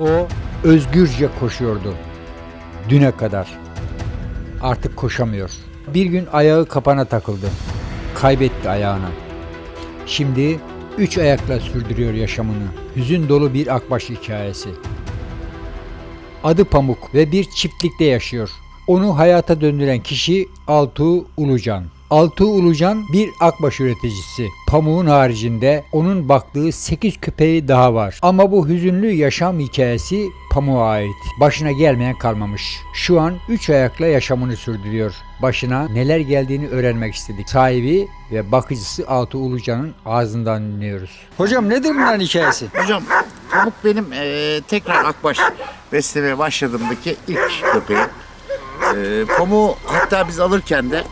O özgürce koşuyordu. Düne kadar. Artık koşamıyor. Bir gün ayağı kapana takıldı. Kaybetti ayağını. Şimdi üç ayakla sürdürüyor yaşamını. Hüzün dolu bir akbaş hikayesi. Adı Pamuk ve bir çiftlikte yaşıyor. Onu hayata döndüren kişi Altuğ Ulucan. Altuğ Ulucan bir akbaş üreticisi. Pamuğun haricinde onun baktığı 8 köpeği daha var. Ama bu hüzünlü yaşam hikayesi pamuğa ait. Başına gelmeyen kalmamış. Şu an 3 ayakla yaşamını sürdürüyor. Başına neler geldiğini öğrenmek istedik. Sahibi ve bakıcısı Altuğ Ulucan'ın ağzından dinliyoruz. Hocam nedir bunların hikayesi? Hocam Pamuk benim eee, tekrar Akbaş beslemeye başladığımdaki ilk köpeğim. Eee Pamuk'u hatta biz alırken de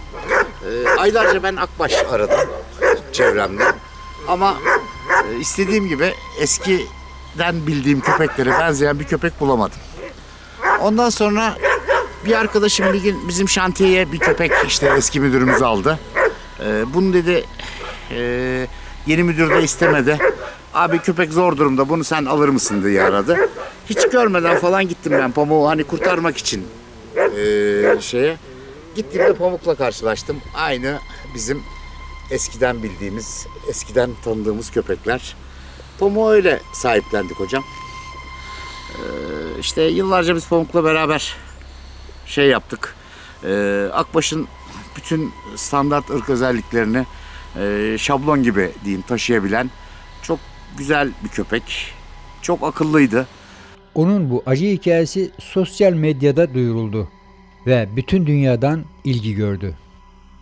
eee, aylarca ben Akbaş aradım çevremde. Ama eee, istediğim gibi eskiden bildiğim köpeklere benzeyen bir köpek bulamadım. Ondan sonra bir arkadaşım bir gün bizim şantiyeye bir köpek işte eski müdürümüz aldı. Eee bunu dedi eee, yeni müdür de istemedi. Abi köpek zor durumda bunu sen alır mısın diye aradı. Hiç görmeden falan gittim ben pamuğu hani kurtarmak için eee, şeye. Gittiğimde pamukla karşılaştım. Aynı bizim eskiden bildiğimiz, eskiden tanıdığımız köpekler. Pamuğu öyle sahiplendik hocam. Eee işte yıllarca biz pamukla beraber şey yaptık. Eee, Akbaş'ın bütün standart ırk özelliklerini eee, şablon gibi diyeyim taşıyabilen çok güzel bir köpek. Çok akıllıydı. Onun bu acı hikayesi sosyal medyada duyuruldu ve bütün dünyadan ilgi gördü.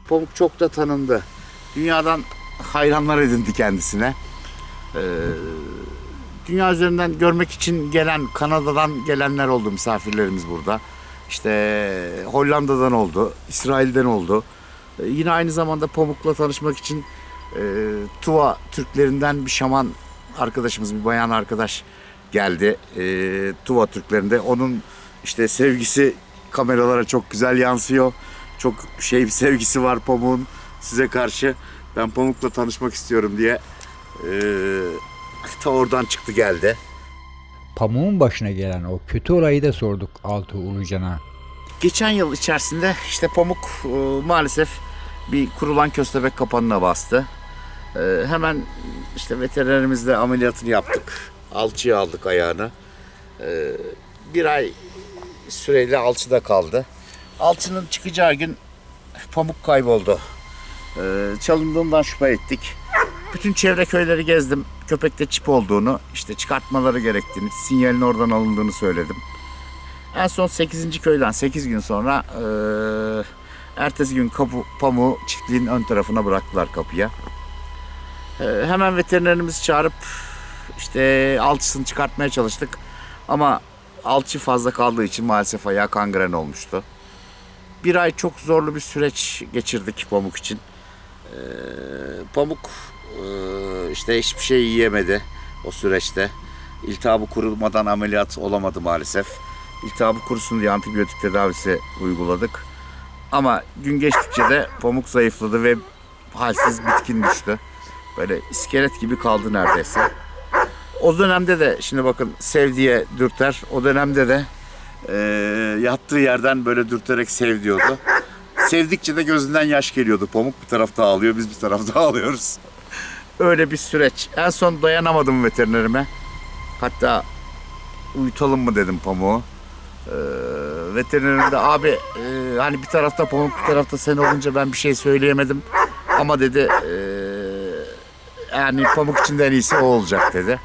Pamuk çok da tanındı. Dünyadan hayranlar edindi kendisine. Eee, dünya üzerinden görmek için gelen Kanada'dan gelenler oldu misafirlerimiz burada. İşte Hollanda'dan oldu, İsrail'den oldu. Ee, yine aynı zamanda Pamuk'la tanışmak için e, Tuva Türklerinden bir şaman arkadaşımız, bir bayan arkadaş geldi. E, Tuva Türklerinde. Onun işte sevgisi kameralara çok güzel yansıyor. Çok şey bir sevgisi var Pamuk'un size karşı. Ben Pamuk'la tanışmak istiyorum diye e, ta oradan çıktı geldi. Pamuğun başına gelen o kötü olayı da sorduk Altuğ Ulucan'a. Geçen yıl içerisinde işte Pamuk e, maalesef bir kurulan köstebek kapanına bastı. E, hemen işte veterinerimizle ameliyatını yaptık. Alçıya aldık ayağını. E, bir ay süreyle alçıda kaldı. Alçının çıkacağı gün Pamuk kayboldu. E, çalındığından şüphe ettik. Bütün çevre köyleri gezdim. Köpekte çip olduğunu, işte çıkartmaları gerektiğini, sinyalin oradan alındığını söyledim. En son 8. köyden 8 gün sonra eee, ertesi gün kapı, pamuğu çiftliğin ön tarafına bıraktılar kapıya. Eee, hemen veterinerimizi çağırıp işte alçısını çıkartmaya çalıştık. Ama alçı fazla kaldığı için maalesef ayağı kangren olmuştu. Bir ay çok zorlu bir süreç geçirdik pamuk için. Eee, pamuk eee, işte hiçbir şey yiyemedi o süreçte. İltihabı kurulmadan ameliyat olamadı maalesef. İltihabı kurusun diye antibiyotik tedavisi uyguladık. Ama gün geçtikçe de pamuk zayıfladı ve halsiz bitkin düştü. Böyle iskelet gibi kaldı neredeyse. O dönemde de şimdi bakın sev diye dürter. O dönemde de eee, yattığı yerden böyle dürterek sev diyordu. Sevdikçe de gözünden yaş geliyordu. Pamuk bir tarafta ağlıyor, biz bir tarafta ağlıyoruz. Öyle bir süreç. En son dayanamadım veterinerime. Hatta uyutalım mı dedim pamuğu. Ee, veterinerim de abi e, hani bir tarafta pamuk bir tarafta sen olunca ben bir şey söyleyemedim. Ama dedi e, yani pamuk için de en iyisi o olacak dedi.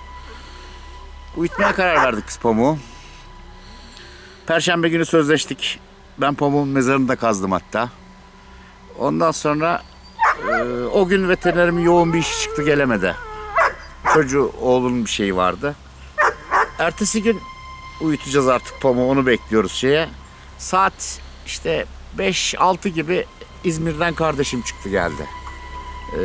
Uyutmaya karar verdik biz pamuğu. Perşembe günü sözleştik. Ben pamuğun mezarını da kazdım hatta. Ondan sonra e, o gün veterinerimin yoğun bir işi çıktı gelemedi. Çocuğu oğlunun bir şeyi vardı. Ertesi gün uyutacağız artık pamuğu onu bekliyoruz şeye. Saat işte 5-6 gibi İzmir'den kardeşim çıktı geldi. Ee,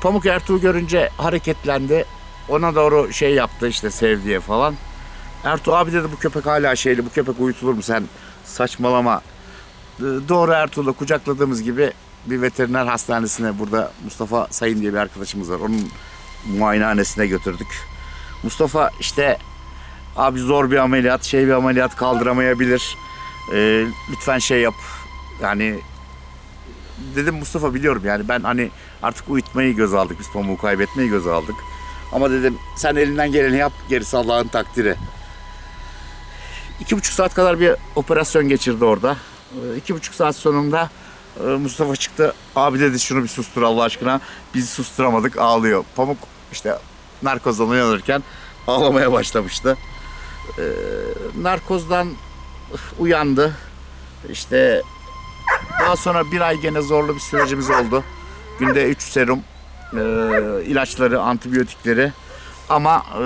Pamuk Ertuğ'u görünce hareketlendi. Ona doğru şey yaptı işte sevdiye falan. Ertuğ abi dedi bu köpek hala şeyli bu köpek uyutulur mu sen saçmalama. Ee, Doğru Ertuğ'la kucakladığımız gibi bir veteriner hastanesine burada Mustafa Sayın diye bir arkadaşımız var. Onun muayenehanesine götürdük. Mustafa işte Abi zor bir ameliyat, şey bir ameliyat kaldıramayabilir. Ee, lütfen şey yap. Yani dedim Mustafa biliyorum yani ben hani artık uyutmayı göz aldık. Biz pamuğu kaybetmeyi göz aldık. Ama dedim sen elinden geleni yap gerisi Allah'ın takdiri. İki buçuk saat kadar bir operasyon geçirdi orada. Ee, İki buçuk saat sonunda e, Mustafa çıktı. Abi dedi şunu bir sustur Allah aşkına. Bizi susturamadık ağlıyor. Pamuk işte narkozdan uyanırken ağlamaya başlamıştı. Ee, narkozdan uyandı. İşte daha sonra bir ay gene zorlu bir sürecimiz oldu. Günde 3 serum, e, ilaçları, antibiyotikleri. Ama e,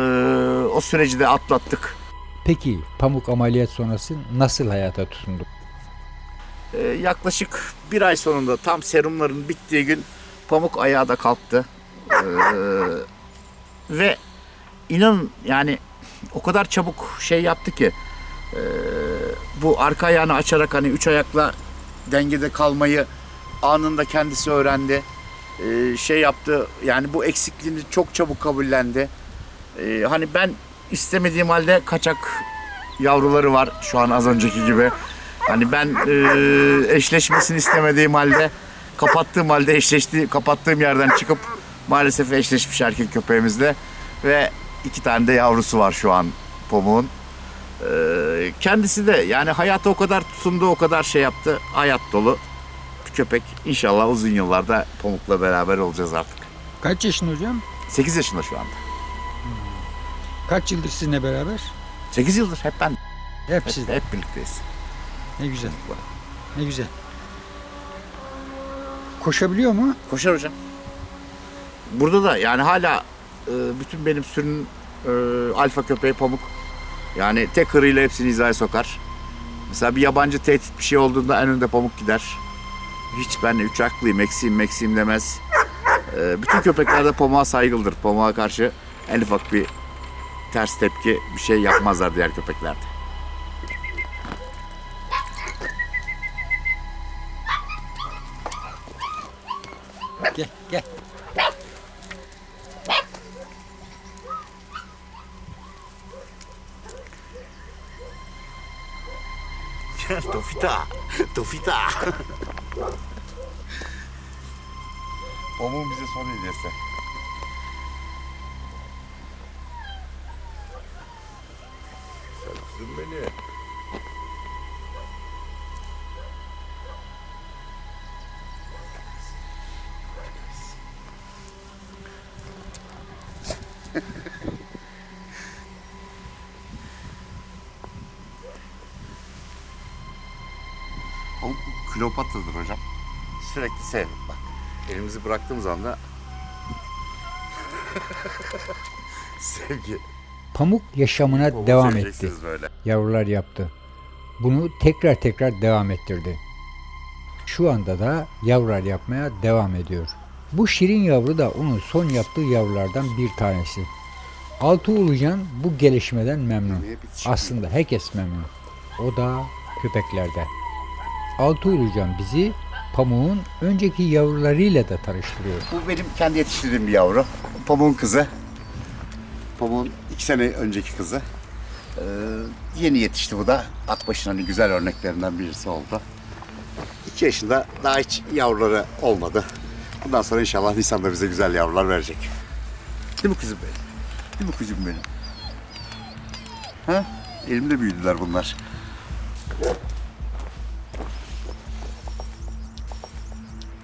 o süreci de atlattık. Peki pamuk ameliyat sonrası nasıl hayata tutundu? Ee, yaklaşık bir ay sonunda tam serumların bittiği gün Pamuk ayağa da kalktı. Ee, ve inan yani o kadar çabuk şey yaptı ki ee, bu arka ayağını açarak hani üç ayakla dengede kalmayı anında kendisi öğrendi. Ee, şey yaptı yani bu eksikliğini çok çabuk kabullendi. Ee, hani ben istemediğim halde kaçak yavruları var şu an az önceki gibi. Hani ben e, eşleşmesini istemediğim halde kapattığım halde eşleşti kapattığım yerden çıkıp maalesef eşleşmiş erkek köpeğimizle ve iki tane de yavrusu var şu an Pamuk'un. Ee, kendisi de yani hayata o kadar tutundu o kadar şey yaptı hayat dolu köpek İnşallah uzun yıllarda Pamuk'la beraber olacağız artık. Kaç yaşında hocam? 8 yaşında şu anda. Kaç yıldır sizinle beraber? 8 yıldır hep ben Hep hep, hep birlikteyiz. Ne güzel. Ne güzel. Koşabiliyor mu? Koşar hocam. Burada da yani hala e, bütün benim sürünün e, alfa köpeği pamuk. Yani tek hırıyla hepsini hizaya sokar. Mesela bir yabancı tehdit bir şey olduğunda en önde pamuk gider. Hiç ben üç aklıyım, eksiğim, meksiğim demez. E, bütün köpeklerde pamuğa saygılıdır. Pamuğa karşı en ufak bir ters tepki bir şey yapmazlar diğer köpeklerde. Gel gel. Tofita, Tofita. Pamuğun bize son hediyesi. Sen kızım beni. Pamuk Kleopatra'dır hocam. Sürekli sev. Bak elimizi bıraktığımız anda sevgi. Pamuk yaşamına Pamuğu devam etti. böyle. Yavrular yaptı. Bunu tekrar tekrar devam ettirdi. Şu anda da yavrular yapmaya devam ediyor. Bu şirin yavru da onun son yaptığı yavrulardan bir tanesi. Altı Ulucan bu gelişmeden memnun. Aslında herkes memnun. O da köpeklerde. Altı Ulucan bizi pamuğun önceki yavrularıyla da tanıştırıyor. Bu benim kendi yetiştirdiğim bir yavru. Pamuğun kızı. Pamuğun iki sene önceki kızı. Ee, yeni yetişti bu da. Akbaş'ın hani güzel örneklerinden birisi oldu. İki yaşında daha hiç yavruları olmadı. Bundan sonra inşallah Nisan'da bize güzel yavrular verecek. Değil mi kızım benim? Değil mi kızım benim? Ha? Elimde büyüdüler bunlar.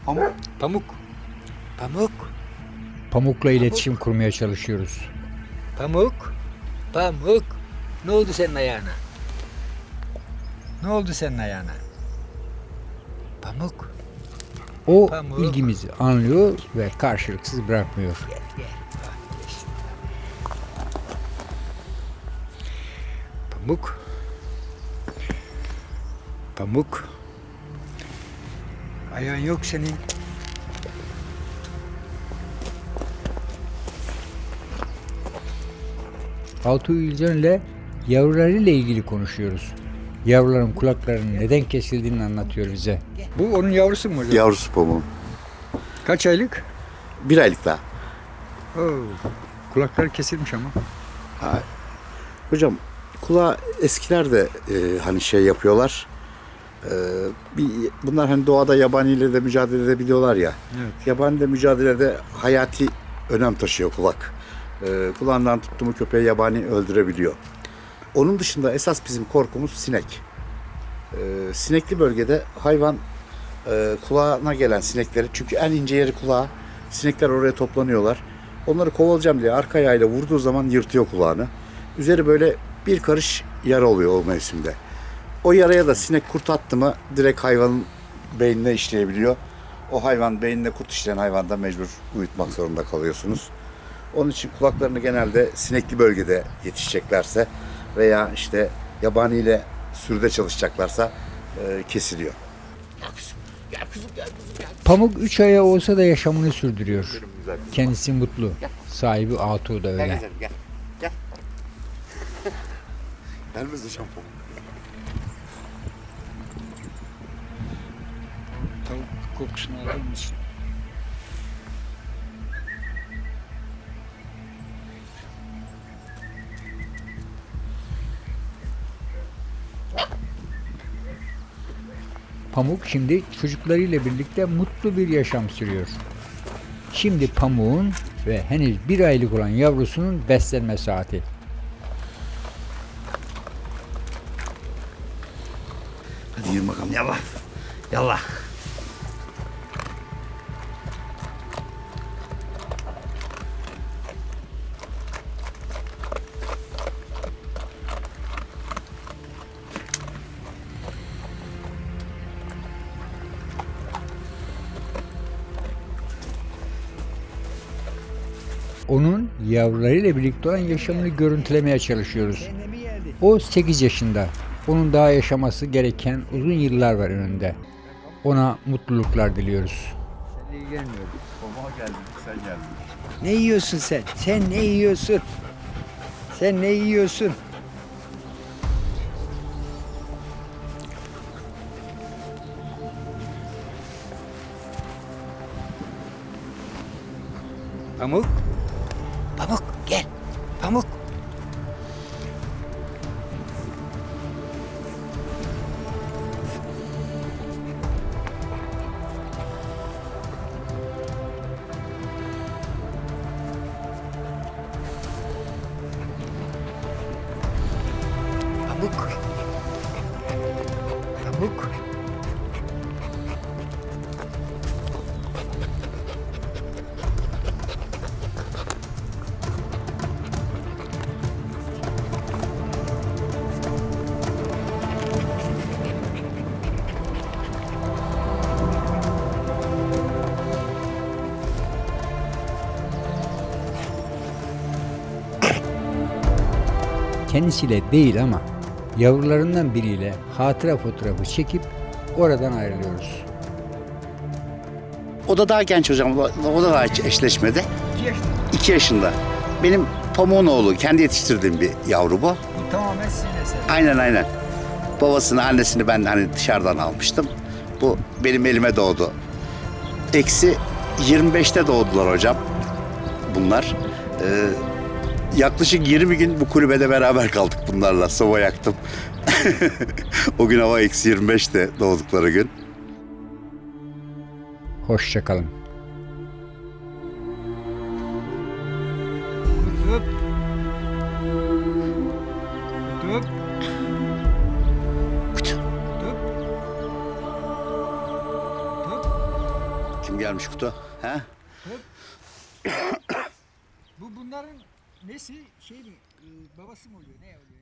Pamuk. Pamuk. Pamuk. Pamukla iletişim kurmaya çalışıyoruz. Pamuk, Pamuk. Ne oldu senin ayağına? Ne oldu senin ayağına? Pamuk. O Pamuk. ilgimizi anlıyor ve karşılıksız bırakmıyor. Gel gel. Pamuk. Pamuk. Ayağın yok senin. Altı ile yavrularıyla ilgili konuşuyoruz. Yavruların kulaklarının neden kesildiğini anlatıyor bize. Bu onun yavrusu mu hocam? Yavrusu pamuğun. Kaç aylık? Bir aylık daha. Oo. Kulakları kesilmiş ama. Hocam Kulağa eskiler de e, hani şey yapıyorlar. E, bir, bunlar hani doğada yabaniyle de mücadele edebiliyorlar ya. Evet. Yabani mücadelede hayati önem taşıyor kulak. E, kulağından tuttu mu köpeği yabani öldürebiliyor. Onun dışında esas bizim korkumuz sinek. E, sinekli bölgede hayvan e, kulağına gelen sinekleri çünkü en ince yeri kulağı. Sinekler oraya toplanıyorlar. Onları kovalayacağım diye arka ayağıyla vurduğu zaman yırtıyor kulağını. Üzeri böyle bir karış yara oluyor o mevsimde. O yaraya da sinek kurt attı mı direkt hayvanın beynine işleyebiliyor. O hayvan beynine kurt işleyen hayvanda mecbur uyutmak zorunda kalıyorsunuz. Onun için kulaklarını genelde sinekli bölgede yetişeceklerse veya işte yabaniyle sürüde çalışacaklarsa e, kesiliyor. Pamuk üç ayağı olsa da yaşamını sürdürüyor. Kendisi mutlu. Sahibi Atu da öyle. gel. Gel. Gelmez hocam pamuk. Kokusunu alır mısın? Pamuk şimdi çocuklarıyla birlikte mutlu bir yaşam sürüyor. Şimdi pamuğun ve henüz bir aylık olan yavrusunun beslenme saati. Hadi yürü bakalım yallah. Yallah. Onun yavrularıyla birlikte olan yaşamını görüntülemeye çalışıyoruz. O 8 yaşında. Onun daha yaşaması gereken uzun yıllar var önünde. Ona mutluluklar diliyoruz. Sen iyi gelmiyor. Pamuğa geldin, sen geldin. Ne yiyorsun sen? Sen ne yiyorsun? Sen ne yiyorsun? Pamuk. Pamuk gel. Pamuk. Pamuk. Kendisiyle değil ama yavrularından biriyle hatıra fotoğrafı çekip oradan ayrılıyoruz. O da daha genç hocam. O da daha eşleşmedi. 2 yaşında. Benim pamuğun oğlu. Kendi yetiştirdiğim bir yavru bu. Bu tamamen sizin eser. Aynen aynen. Babasını, annesini ben hani dışarıdan almıştım. Bu benim elime doğdu. Eksi 25'te doğdular hocam. Bunlar. Ee, yaklaşık 20 gün bu kulübede beraber kaldık bunlarla. Soba yaktım. o gün hava eksi 25'te doğdukları gün. Hoşçakalın. Tutup. Tutup. Kim gelmiş kutu? He? Bu bunların nesi şey mi? babası mı oluyor? Ne oluyor?